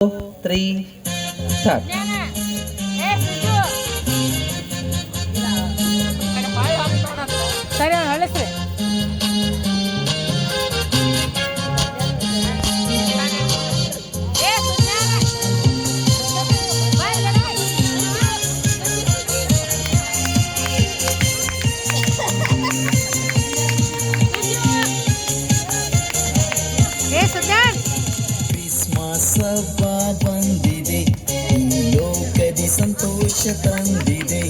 3, start. Christmas ಹಬ್ಬ ಬಂದಿದೆ ಈ ಲೋಕದಿ ಸಂತೋಷ ತಂದಿದೆ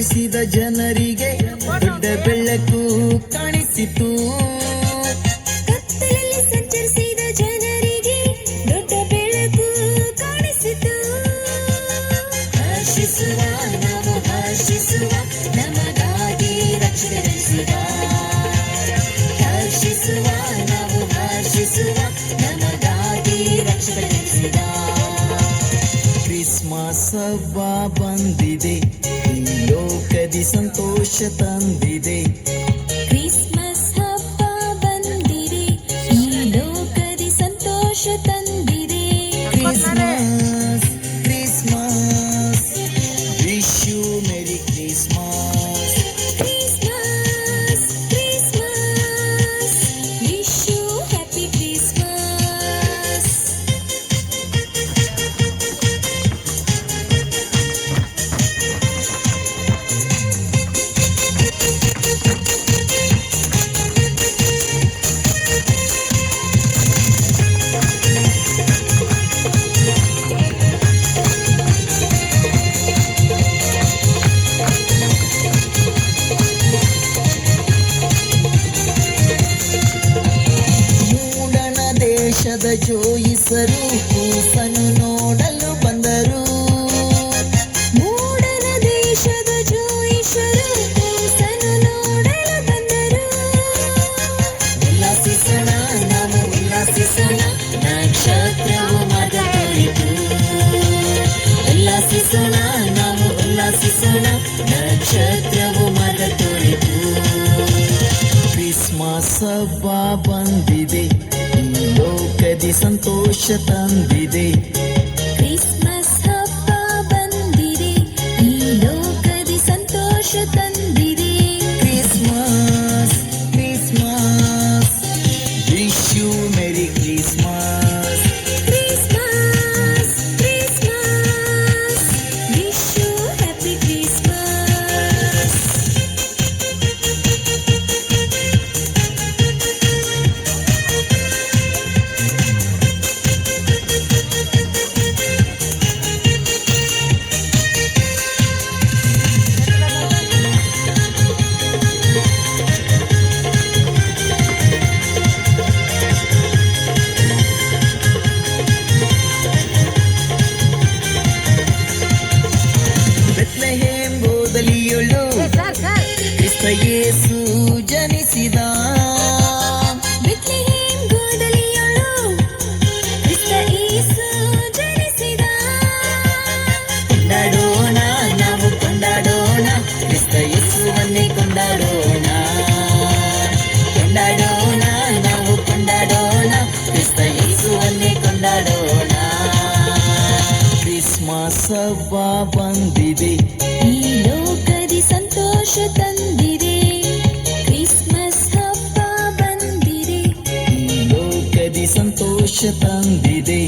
ಕತ್ತಲಲ್ಲಿ ಸಂಚರಿಸಿದ ಜನರಿಗೆ ಲೋಕದಿ ಸಂತೋಷ ತಂದಿದೆ ಕ್ರಿಸ್ಮಸ್ ಹಬ್ಬ ಬಂದಿದೆ ಈ ಲೋಕದಿ ಸಂತೋಷ ತಂದಿದೆ ಕ್ರಿಸ್ಮಸ್ ದೇಶದ ಜೋಯಿಸರು ಕೂಸನು ನೋಡಲು ಬಂದರು. ಮೂಡನ ದೇಶದ ಜೋಯಿಸರು ಕೂಸನು ನೋಡಲು ಬಂದರು. ಉಲ್ಲಾಸಿಸೋಣ ನಾವು, ಉಲ್ಲಾಸಿಸೋಣ, ನಕ್ಷತ್ರವು ಮದ ತೋರಿತು ಉಲ್ಲಾಸಿಸೋಣ ನಾವು, ಉಲ್ಲಾಸಿಸೋಣ, ನಕ್ಷತ್ರವು ಮದ ತೋರಿತು ಕ್ರಿಸ್ಮಸ್ ಹಬ್ಬ ಬಂದ ಸಂತೋಷ ತಂದಿದೆ ಕ್ರಿಸ್ಮಸ್ ಹಬ್ಬ ಬಂದಿದೆ ಈ ಲೋಕದಿ ಸಂತೋಷ ತಂದಿದೆ Christmas Christmas wish you merry Christmas Bethlehem ಬೋದಲಿಯೊಳು ಏ ಸರ್ ಸರ್ ಕ್ರಿಸ್ತ ಯೇಸು ಜನಿಸಿದ ಬೆತ್ಲೆಹೇಮ್ ಗೋದಲಿಯೊಳು ಕ್ರಿಸ್ತ ಯೇಸು ಜನಿಸಿದ ಕೊಂಡಾಡೋಣ ನಾವು ಕೊಂಡಾಡೋಣ ಕ್ರಿಸ್ತ ಯೇಸುವನ್ನೇ ಕೊಂಡಾಡೋಣ ಕೊಂಡಾಡೋಣ ನಾವು ಕೊಂಡಾಡೋಣ ಕ್ರಿಸ್ತ ಯೇಸುವನ್ನೇ ಕೊಂಡಾಡೋಣ ಕ್ರಿಸ್ಮಸ್ ಹಬ್ಬ ಬಂದಿದೆ ವರ್ಷ ತಂದಿದೆ